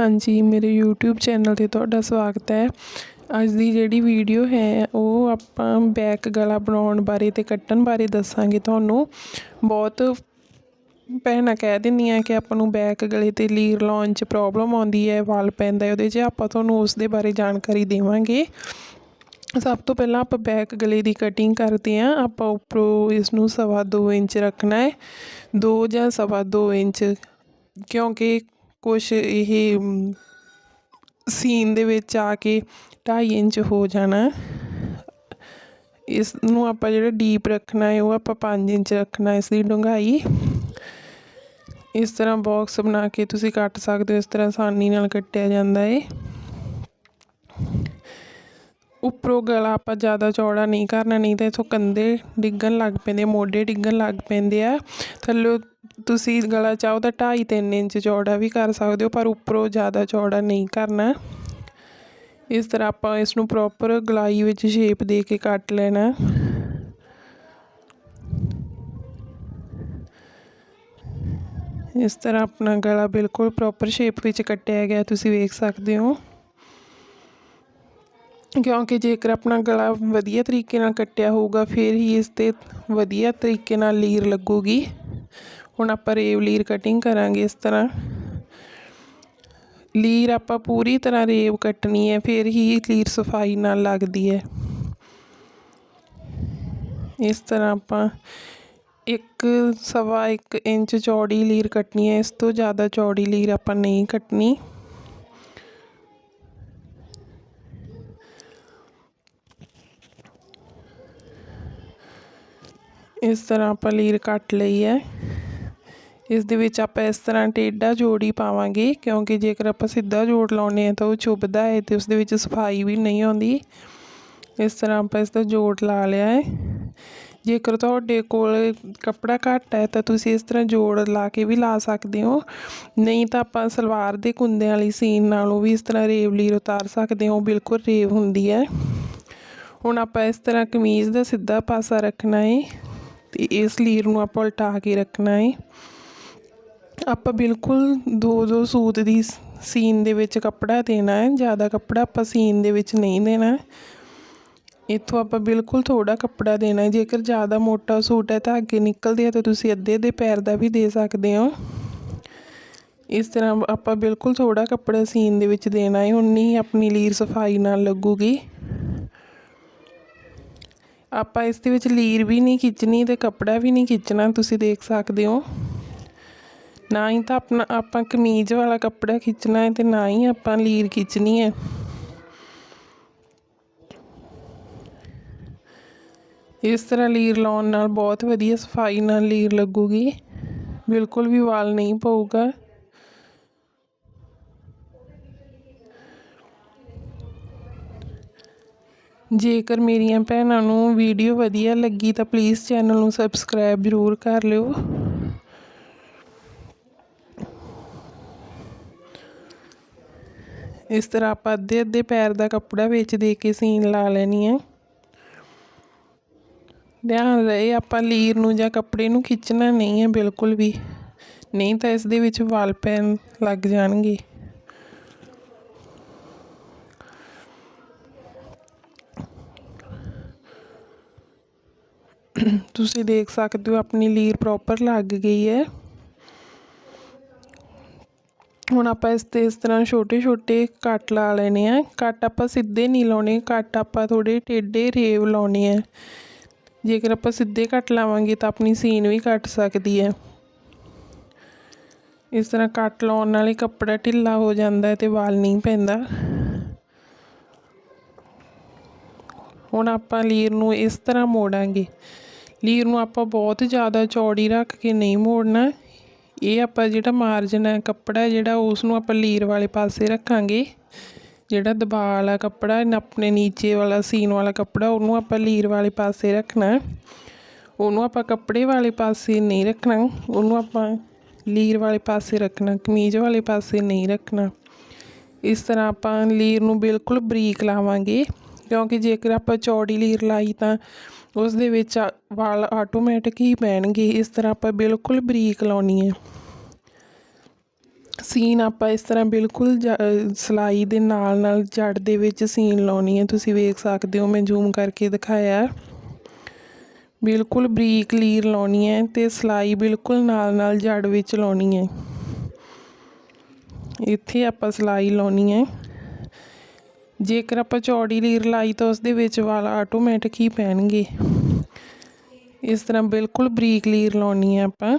ਹਾਂਜੀ, ਮੇਰੇ YouTube channel 'ਤੇ ਤੁਹਾਡਾ ਸਵਾਗਤ ਹੈ। ਅੱਜ ਦੀ ਜਿਹੜੀ ਵੀਡੀਓ ਹੈ, ਉਹ ਆਪਾਂ ਬੈਕ ਗਲਾ ਬਣਾਉਣ ਬਾਰੇ ਅਤੇ ਕੱਟਣ ਬਾਰੇ ਦੱਸਾਂਗੇ ਤੁਹਾਨੂੰ। ਬਹੁਤ ਭੈਣਾਂ ਕਹਿ ਦਿੰਦੀਆਂ ਕਿ ਆਪਾਂ ਨੂੰ ਬੈਕ ਗਲੇ ਤੇ ਲੀਰ ਲਾਉਣ 'ਚ ਪ੍ਰੋਬਲਮ ਆਉਂਦੀ ਹੈ, ਵਾਲ ਪੈਂਦਾ ਉਹਦੇ 'ਚ ਆਪਾਂ ਤੁਹਾਨੂੰ ਉਸ ਦੇ ਬਾਰੇ ਜਾਣਕਾਰੀ ਦੇਵਾਂਗੇ। ਸਭ ਤੋਂ ਪਹਿਲਾਂ ਆਪਾਂ ਬੈਕ ਗਲੇ ਦੀ ਕਟਿੰਗ ਕਰਦੇ ਹਾਂ। ਆਪਾਂ ਉੱਪਰੋਂ ਇਸ ਨੂੰ ਸਵਾ ਦੋ ਇੰਚ ਰੱਖਣਾ ਹੈ। ਦੋ ਜਾਂ ਸਵਾ ਦੋ ਇੰਚ, ਕਿਉਂਕਿ ਕੁਛ ਇਹ ਸੀਨ ਦੇ ਵਿੱਚ ਆ ਕੇ ਢਾਈ ਇੰਚ ਹੋ ਜਾਣਾ। ਇਸ ਨੂੰ ਆਪਾਂ ਜਿਹੜਾ ਡੀਪ ਰੱਖਣਾ ਹੈ, ਉਹ ਆਪਾਂ 5 ਇੰਚ ਰੱਖਣਾ ਇਸ ਦੀ ਡੂੰਘਾਈ। ਇਸ ਤਰ੍ਹਾਂ ਬਾਕਸ ਬਣਾ ਕੇ ਤੁਸੀਂ ਕੱਟ ਸਕਦੇ ਹੋ, ਇਸ ਤਰ੍ਹਾਂ ਆਸਾਨੀ ਨਾਲ ਕੱਟਿਆ ਜਾਂਦਾ ਹੈ। ਉੱਪਰੋਂ ਗਲਾ ਆਪਾਂ ਜ਼ਿਆਦਾ ਚੌੜਾ ਨਹੀਂ ਕਰਨਾ, ਨਹੀਂ ਤਾਂ ਇੱਥੋਂ ਕੰਧੇ ਡਿੱਗਣ ਲੱਗ ਪੈਂਦੇ ਮੋਢੇ ਡਿੱਗਣ ਲੱਗ ਪੈਂਦੇ ਆ। ਥੱਲੇ ਤੁਸੀਂ ਗਲਾ ਚਾਹੋ ਤਾਂ 2.5 3 ਇੰਚ ਚੌੜਾ ਵੀ ਕਰ ਸਕਦੇ ਹੋ, ਪਰ ਉੱਪਰੋਂ ਜ਼ਿਆਦਾ ਚੌੜਾ ਨਹੀਂ ਕਰਨਾ। ਇਸ ਤਰ੍ਹਾਂ ਆਪਾਂ ਇਸ ਨੂੰ ਪ੍ਰੋਪਰ ਗਲਾਈ ਵਿੱਚ ਸ਼ੇਪ ਦੇ ਕੇ ਕੱਟ ਲੈਣਾ। ਇਸ ਤਰ੍ਹਾਂ ਆਪਣਾ ਗਲਾ ਬਿਲਕੁਲ ਪ੍ਰੋਪਰ ਸ਼ੇਪ ਵਿੱਚ ਕੱਟਿਆ ਗਿਆ, ਤੁਸੀਂ ਵੇਖ ਸਕਦੇ ਹੋ। ਕਿਉਂਕਿ ਜੇਕਰ ਆਪਣਾ ਗਲਾ ਵਧੀਆ ਤਰੀਕੇ ਨਾਲ ਕੱਟਿਆ ਹੋਊਗਾ, ਫਿਰ ਹੀ ਇਸ ਤੇ ਵਧੀਆ ਤਰੀਕੇ ਨਾਲ ਲੀਰ ਲੱਗੂਗੀ। ਹੁਣ ਆਪਾਂ ਰੇਵ ਲੀਰ ਕਟਿੰਗ ਕਰਾਂਗੇ ਇਸ ਤਰ੍ਹਾਂ। ਲੀਰ ਆਪਾਂ ਪੂਰੀ ਤਰ੍ਹਾਂ ਰੇਵ ਕੱਟਣੀ ਹੈ, ਫਿਰ ਹੀ ਲੀਰ ਸਫ਼ਾਈ ਨਾਲ ਲੱਗਦੀ ਹੈ। ਇਸ ਤਰ੍ਹਾਂ ਆਪਾਂ ਇੱਕ ਸਵਾ ਇੱਕ ਇੰਚ ਚੌੜੀ ਲੀਰ ਕੱਟਣੀ ਹੈ, ਇਸ ਤੋਂ ਜ਼ਿਆਦਾ ਚੌੜੀ ਲੀਰ ਆਪਾਂ ਨਹੀਂ ਕੱਟਣੀ। ਇਸ ਤਰ੍ਹਾਂ ਆਪਾਂ ਲੀਰ ਕੱਟ ਲਈ ਹੈ। ਇਸ ਦੇ ਵਿੱਚ ਆਪਾਂ ਇਸ ਤਰ੍ਹਾਂ ਟੇਢਾ ਜੋੜ ਹੀ ਪਾਵਾਂਗੇ, ਕਿਉਂਕਿ ਜੇਕਰ ਆਪਾਂ ਸਿੱਧਾ ਜੋੜ ਲਾਉਨੇ ਆ ਤਾਂ ਉਹ ਚੁੱਭਦਾ ਹੈ ਤੇ ਉਸ ਦੇ ਵਿੱਚ ਸਫ਼ਾਈ ਵੀ ਨਹੀਂ ਆਉਂਦੀ। ਇਸ ਤਰ੍ਹਾਂ ਆਪਾਂ ਇਸ ਦਾ ਜੋੜ ਲਾ ਲਿਆ ਹੈ। ਜੇਕਰ ਤੁਹਾਡੇ ਕੋਲ ਕੱਪੜਾ ਘੱਟ ਹੈ ਤਾਂ ਤੁਸੀਂ ਇਸ ਤਰ੍ਹਾਂ ਜੋੜ ਲਾ ਕੇ ਵੀ ਲਾ ਸਕਦੇ ਹੋ। ਨਹੀਂ ਤਾਂ ਆਪਾਂ ਸਲਵਾਰ ਦੇ ਕੁੰਦਿਆਂ ਵਾਲੀ ਸੀਨ ਨਾਲੋਂ ਵੀ ਇਸ ਤਰ੍ਹਾਂ ਰੇਵ ਲੀਰ ਉਤਾਰ ਸਕਦੇ ਹੋ ਬਿਲਕੁਲ ਰੇਵ ਹੁੰਦੀ ਹੈ। ਹੁਣ ਆਪਾਂ ਇਸ ਤਰ੍ਹਾਂ ਕਮੀਜ਼ ਦਾ ਸਿੱਧਾ ਪਾਸਾ ਰੱਖਣਾ ਹੈ। ਅਤੇ ਇਸ ਲੀਰ ਨੂੰ ਆਪਾਂ ਉਲਟਾ ਕੇ ਰੱਖਣਾ ਹੈ ਆਪਾਂ ਬਿਲਕੁਲ ਦੋ ਦੋ ਸੂਤ ਦੀ ਸੀਨ ਦੇ ਵਿੱਚ ਕੱਪੜਾ ਦੇਣਾ ਹੈ ਜ਼ਿਆਦਾ ਕੱਪੜਾ ਆਪਾਂ ਸੀਨ ਦੇ ਵਿੱਚ ਨਹੀਂ ਦੇਣਾ ਇੱਥੋਂ ਆਪਾਂ ਬਿਲਕੁਲ ਥੋੜਾ ਕੱਪੜਾ ਦੇਣਾ ਹੈ ਜੇਕਰ ਜ਼ਿਆਦਾ ਮੋਟਾ ਸੂਟ ਹੈ ਤਾਂ ਅੱਗੇ ਨਿਕਲਦੇ ਆ ਤਾਂ ਤੁਸੀਂ ਅੱਧੇ ਦੇ ਪੈਰ ਦਾ ਵੀ ਦੇ ਸਕਦੇ ਹੋ। ਇਸ ਤਰ੍ਹਾਂ ਆਪਾਂ ਬਿਲਕੁਲ ਥੋੜਾ ਕੱਪੜਾ ਸੀਨ ਦੇ ਵਿੱਚ ਦੇਣਾ ਹੈ ਉਨੀ ਹੀ ਆਪਣੀ ਲੀਰ ਸਫ਼ਾਈ ਨਾਲ ਲੱਗੂਗੀ। ਆਪਾਂ ਇਸ ਦੇ ਵਿੱਚ ਲੀਰ ਵੀ ਨਹੀਂ ਖਿੱਚਣੀ ਤੇ ਕੱਪੜਾ ਵੀ ਨਹੀਂ ਖਿੱਚਣਾ, ਤੁਸੀਂ ਦੇਖ ਸਕਦੇ ਹੋ। ਨਾ ਹੀ ਤਾਂ ਆਪਣਾ, ਆਪਾਂ ਕਮੀਜ਼ ਵਾਲਾ ਕੱਪੜਾ ਖਿੱਚਣਾ ਹੈ ਤੇ ਨਾ ਹੀ ਆਪਾਂ ਲੀਰ ਖਿੱਚਣੀ ਹੈ। ਇਸ ਤਰ੍ਹਾਂ ਲੀਰ ਲਾਉਣ ਨਾਲ ਬਹੁਤ ਵਧੀਆ ਸਫ਼ਾਈ ਨਾਲ ਲੀਰ ਲੱਗੂਗੀ। ਬਿਲਕੁਲ ਵੀ ਵਾਲ ਨਹੀਂ ਪਊਗਾ। ਜੇਕਰ ਮੇਰੀਆਂ ਭੈਣਾਂ ਨੂੰ ਵੀਡੀਓ ਵਧੀਆ ਲੱਗੀ ਤਾਂ ਪਲੀਜ਼ ਚੈਨਲ ਨੂੰ ਸਬਸਕ੍ਰਾਈਬ ਜ਼ਰੂਰ ਕਰ ਲਿਓ। ਇਸ ਤਰ੍ਹਾਂ ਆਪਾਂ ਅੱਧੇ ਅੱਧੇ ਪੈਰ ਦਾ ਕੱਪੜਾ ਵਿੱਚ ਦੇ ਕੇ ਸੀਨ ਲਾ ਲੈਣੀ ਹੈ। ਧਿਆਨ ਰਹੇ, ਆਪਾਂ ਲੀਰ ਨੂੰ ਜਾਂ ਕੱਪੜੇ ਨੂੰ ਖਿੱਚਣਾ ਨਹੀਂ ਹੈ ਬਿਲਕੁਲ ਵੀ। ਨਹੀਂ ਤਾਂ ਇਸ ਦੇ ਵਿੱਚ ਵਾਲ ਪੈਣ ਲੱਗ ਜਾਣਗੇ। ਤੁਸੀਂ ਦੇਖ ਸਕਦੇ ਹੋ ਆਪਣੀ ਲੀਰ ਪ੍ਰੋਪਰ ਲੱਗ ਗਈ ਹੈ। ਹੁਣ ਆਪਾਂ ਇਸ ਤੇ ਇਸ ਤਰ੍ਹਾਂ ਛੋਟੇ ਛੋਟੇ ਕੱਟ ਲਾ ਲੈਣੇ ਆ। ਕੱਟ ਆਪਾਂ ਸਿੱਧੇ ਨਹੀਂ ਲਾਉਣੇ, ਕੱਟ ਆਪਾਂ ਥੋੜੇ ਟੇਢੇ ਰੇਵ ਲਾਉਣੇ ਆ। ਜੇਕਰ ਆਪਾਂ ਸਿੱਧੇ ਕੱਟ ਲਾਵਾਂਗੇ ਤਾਂ ਆਪਣੀ ਸੀਨ ਵੀ ਕੱਟ ਸਕਦੀ ਹੈ। ਇਸ ਤਰ੍ਹਾਂ ਕੱਟ ਲਾਉਣ ਨਾਲ ਹੀ ਕੱਪੜਾ ਢਿੱਲਾ ਹੋ ਜਾਂਦਾ ਹੈ ਤੇ ਵਾਲ ਨਹੀਂ ਪੈਂਦਾ। ਹੁਣ ਆਪਾਂ ਲੀਰ ਨੂੰ ਇਸ ਤਰ੍ਹਾਂ ਮੋੜਾਂਗੇ। ਲੀਰ ਨੂੰ ਆਪਾਂ ਬਹੁਤ ਜ਼ਿਆਦਾ ਚੌੜੀ ਰੱਖ ਕੇ ਨਹੀਂ ਮੋੜਨਾ। ਇਹ ਆਪਾਂ ਜਿਹੜਾ ਮਾਰਜਨ ਹੈ, ਕੱਪੜਾ ਜਿਹੜਾ ਉਸ ਨੂੰ ਆਪਾਂ ਲੀਰ ਵਾਲੇ ਪਾਸੇ ਰੱਖਾਂਗੇ। ਜਿਹੜਾ ਦਬਾਅ ਵਾਲਾ ਕੱਪੜਾ ਆਪਣੇ ਨੀਚੇ ਵਾਲਾ, ਸੀਨ ਵਾਲਾ ਕੱਪੜਾ, ਉਹਨੂੰ ਆਪਾਂ ਲੀਰ ਵਾਲੇ ਪਾਸੇ ਰੱਖਣਾ। ਉਹਨੂੰ ਆਪਾਂ ਕੱਪੜੇ ਵਾਲੇ ਪਾਸੇ ਨਹੀਂ ਰੱਖਣਾ। ਉਹਨੂੰ ਆਪਾਂ ਲੀਰ ਵਾਲੇ ਪਾਸੇ ਰੱਖਣਾ, ਕਮੀਜ਼ ਵਾਲੇ ਪਾਸੇ ਨਹੀਂ ਰੱਖਣਾ। ਇਸ ਤਰ੍ਹਾਂ ਆਪਾਂ ਲੀਰ ਨੂੰ ਬਿਲਕੁਲ ਬਰੀਕ ਲਾਵਾਂਗੇ। ਕਿਉਂਕਿ ਜੇਕਰ ਆਪਾਂ ਚੌੜੀ ਲੀਰ ਲਾਈ ਤਾਂ ਉਸ ਦੇ ਵਿੱਚ ਵਾਲ ਆਟੋਮੈਟਿਕ ਹੀ ਪੈਣਗੇ। ਇਸ ਤਰ੍ਹਾਂ ਆਪਾਂ ਬਿਲਕੁਲ ਬਰੀਕ ਲਾਉਣੀ ਹੈ। ਸੀਨ ਆਪਾਂ ਇਸ ਤਰ੍ਹਾਂ ਬਿਲਕੁਲ ਜ- ਸਿਲਾਈ ਦੇ ਨਾਲ ਨਾਲ ਜੜ ਦੇ ਵਿੱਚ ਸੀਨ ਲਾਉਣੀ ਹੈ। ਤੁਸੀਂ ਵੇਖ ਸਕਦੇ ਹੋ ਮੈਂ ਜ਼ੂਮ ਕਰਕੇ ਦਿਖਾਇਆ। ਬਿਲਕੁਲ ਬਰੀਕ ਲੀਰ ਲਾਉਣੀ ਹੈ ਤੇ ਸਿਲਾਈ ਬਿਲਕੁਲ ਨਾਲ ਨਾਲ ਜੜ ਵਿੱਚ ਲਾਉਣੀ ਹੈ। ਇੱਥੇ ਆਪਾਂ ਸਿਲਾਈ ਲਾਉਣੀ ਹੈ। ਜੇਕਰ ਆਪਾਂ ਚੌੜੀ ਲੀਰ ਲਾਈ ਤਾਂ ਉਸ ਦੇ ਵਿੱਚ ਵਾਲ ਆਟੋਮੈਟਿਕ ਹੀ ਪੈਣਗੇ। ਇਸ ਤਰ੍ਹਾਂ ਬਿਲਕੁਲ ਬਰੀਕ ਲੀਰ ਲਾਉਣੀ ਹੈ ਆਪਾਂ।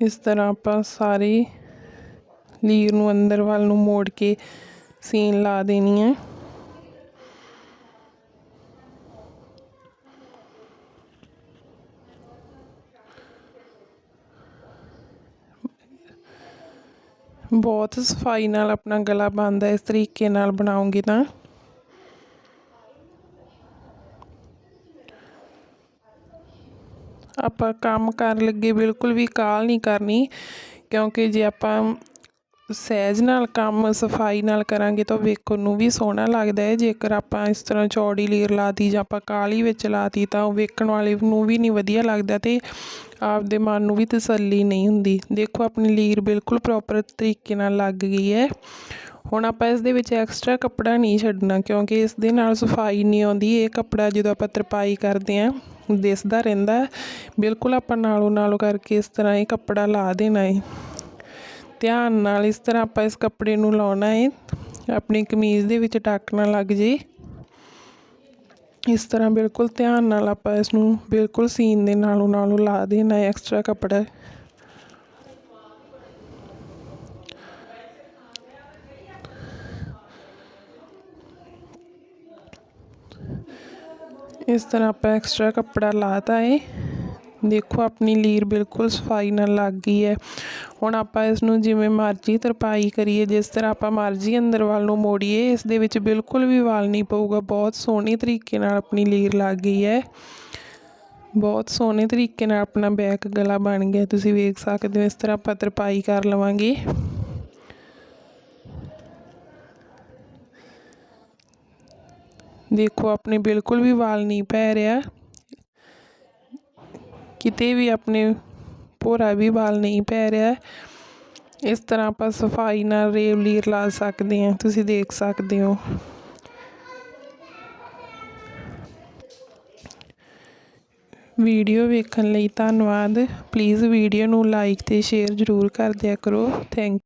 ਇਸ ਤਰ੍ਹਾਂ ਆਪਾਂ ਸਾਰੀ ਲੀਰ ਨੂੰ ਅੰਦਰ ਵੱਲ ਨੂੰ ਮੋੜ ਕੇ ਸੀਨ ਲਾ ਦੇਣੀ ਹੈ ਬਹੁਤ ਸਫ਼ਾਈ ਨਾਲ ਆਪਣਾ ਗਲਾ ਬਣਦਾ ਇਸ ਤਰੀਕੇ ਨਾਲ ਬਣਾਉਂਗੀ ਤਾਂ। ਆਪਾਂ ਕੰਮ ਕਰਨ ਲੱਗੇ ਬਿਲਕੁਲ ਵੀ ਕਾਲ ਨਹੀਂ ਕਰਨੀ, ਕਿਉਂਕਿ ਜੇ ਆਪਾਂ ਸਹਿਜ ਨਾਲ ਕੰਮ, ਸਫ਼ਾਈ ਨਾਲ ਕਰਾਂਗੇ ਤਾਂ ਵੇਖਣ ਨੂੰ ਵੀ ਸੋਹਣਾ ਲੱਗਦਾ ਹੈ। ਜੇਕਰ ਆਪਾਂ ਇਸ ਤਰ੍ਹਾਂ ਚੌੜੀ ਲੀਰ ਲਾਤੀ ਜਾਂ ਆਪਾਂ ਕਾਲੀ ਵਿੱਚ ਲਾਤੀ ਤਾਂ ਉਹ ਵੇਖਣ ਵਾਲੇ ਨੂੰ ਵੀ ਨਹੀਂ ਵਧੀਆ ਲੱਗਦਾ ਤੇ ਆਪਦੇ ਮਨ ਨੂੰ ਵੀ ਤਸੱਲੀ ਨਹੀਂ ਹੁੰਦੀ। ਦੇਖੋ, ਆਪਣੀ ਲੀਰ ਬਿਲਕੁਲ ਪ੍ਰੋਪਰ ਤਰੀਕੇ ਨਾਲ ਲੱਗ ਗਈ ਹੈ। ਹੁਣ ਆਪਾਂ ਇਸ ਦੇ ਵਿੱਚ ਐਕਸਟਰਾ ਕੱਪੜਾ ਨਹੀਂ ਛੱਡਣਾ ਕਿਉਂਕਿ ਇਸ ਦੇ ਨਾਲ ਸਫ਼ਾਈ ਨਹੀਂ ਆਉਂਦੀ। ਇਹ ਕੱਪੜਾ ਜਦੋਂ ਆਪਾਂ ਤਰਪਾਈ ਕਰਦੇ ਆਂ ਦਿਸਦਾ ਰਹਿੰਦਾ ਬਿਲਕੁਲ ਆਪਾਂ ਨਾਲੋਂ ਨਾਲੋਂ ਕਰਕੇ ਇਸ ਤਰ੍ਹਾਂ ਇਹ ਕੱਪੜਾ ਲਾ ਦੇਣਾ ਹੈ। ਧਿਆਨ ਨਾਲ ਇਸ ਤਰ੍ਹਾਂ ਆਪਾਂ ਇਸ ਕੱਪੜੇ ਨੂੰ ਲਾਉਣਾ ਹੈ ਆਪਣੀ ਕਮੀਜ਼ ਦੇ ਵਿੱਚ ਟੱਕ ਨਾ ਲੱਗ ਜੇ। ਇਸ ਤਰ੍ਹਾਂ ਬਿਲਕੁਲ ਧਿਆਨ ਨਾਲ ਆਪਾਂ ਇਸ ਨੂੰ ਬਿਲਕੁਲ ਸੀਨ ਦੇ ਨਾਲੋਂ ਨਾਲੋਂ ਲਾ ਦੇਣਾ ਹੈ ਐਕਸਟਰਾ ਕੱਪੜਾ। ਇਸ ਤਰ੍ਹਾਂ ਆਪਾਂ ਐਕਸਟਰਾ ਕੱਪੜਾ ਲਾਤਾ ਹੈ ਦੇਖੋ, ਆਪਣੀ ਲੀਰ ਬਿਲਕੁਲ ਸਫ਼ਾਈ ਨਾਲ ਲੱਗ ਗਈ ਹੈ। ਹੁਣ ਆਪਾਂ ਇਸ ਨੂੰ ਜਿਵੇਂ ਮਰਜ਼ੀ ਤਰਪਾਈ ਕਰੀਏ, ਜਿਸ ਤਰ੍ਹਾਂ ਆਪਾਂ ਮਰਜ਼ੀ ਅੰਦਰ ਵੱਲ ਨੂੰ ਮੋੜੀਏ, ਇਸ ਦੇ ਵਿੱਚ ਬਿਲਕੁਲ ਵੀ ਵਾਲ ਨਹੀਂ ਪਊਗਾ। ਬਹੁਤ ਸੋਹਣੀ ਤਰੀਕੇ ਨਾਲ ਆਪਣੀ ਲੀਰ ਲੱਗ ਗਈ ਹੈ। ਬਹੁਤ ਸੋਹਣੇ ਤਰੀਕੇ ਨਾਲ ਆਪਣਾ ਬੈਕ ਗਲਾ ਬਣ ਗਿਆ। ਤੁਸੀਂ ਵੇਖ ਸਕਦੇ ਹੋ, ਇਸ ਤਰ੍ਹਾਂ ਆਪਾਂ ਤਰਪਾਈ ਕਰ ਲਵਾਂਗੇ। ਦੇਖੋ, ਆਪਣੇ ਬਿਲਕੁਲ ਵੀ ਵਾਲ ਨਹੀਂ ਪੈ ਰਿਹਾ। ਕਿਤੇ ਵੀ ਆਪਣੇ ਭੋਰਾ ਵੀ ਵਾਲ ਨਹੀਂ ਪੈ ਰਿਹਾ। ਇਸ ਤਰ੍ਹਾਂ ਆਪਾਂ ਸਫ਼ਾਈ ਨਾਲ ਰੇਵ ਲੀਰ ਲਾ ਸਕਦੇ ਹਾਂ। ਤੁਸੀਂ ਦੇਖ ਸਕਦੇ ਹੋ। ਵੀਡੀਓ ਵੇਖਣ ਲਈ ਧੰਨਵਾਦ। ਪਲੀਜ਼ ਵੀਡੀਓ ਨੂੰ ਲਾਈਕ ਤੇ ਸ਼ੇਅਰ ਜ਼ਰੂਰ ਕਰ ਦਿਆ ਕਰੋ। ਥੈਂਕ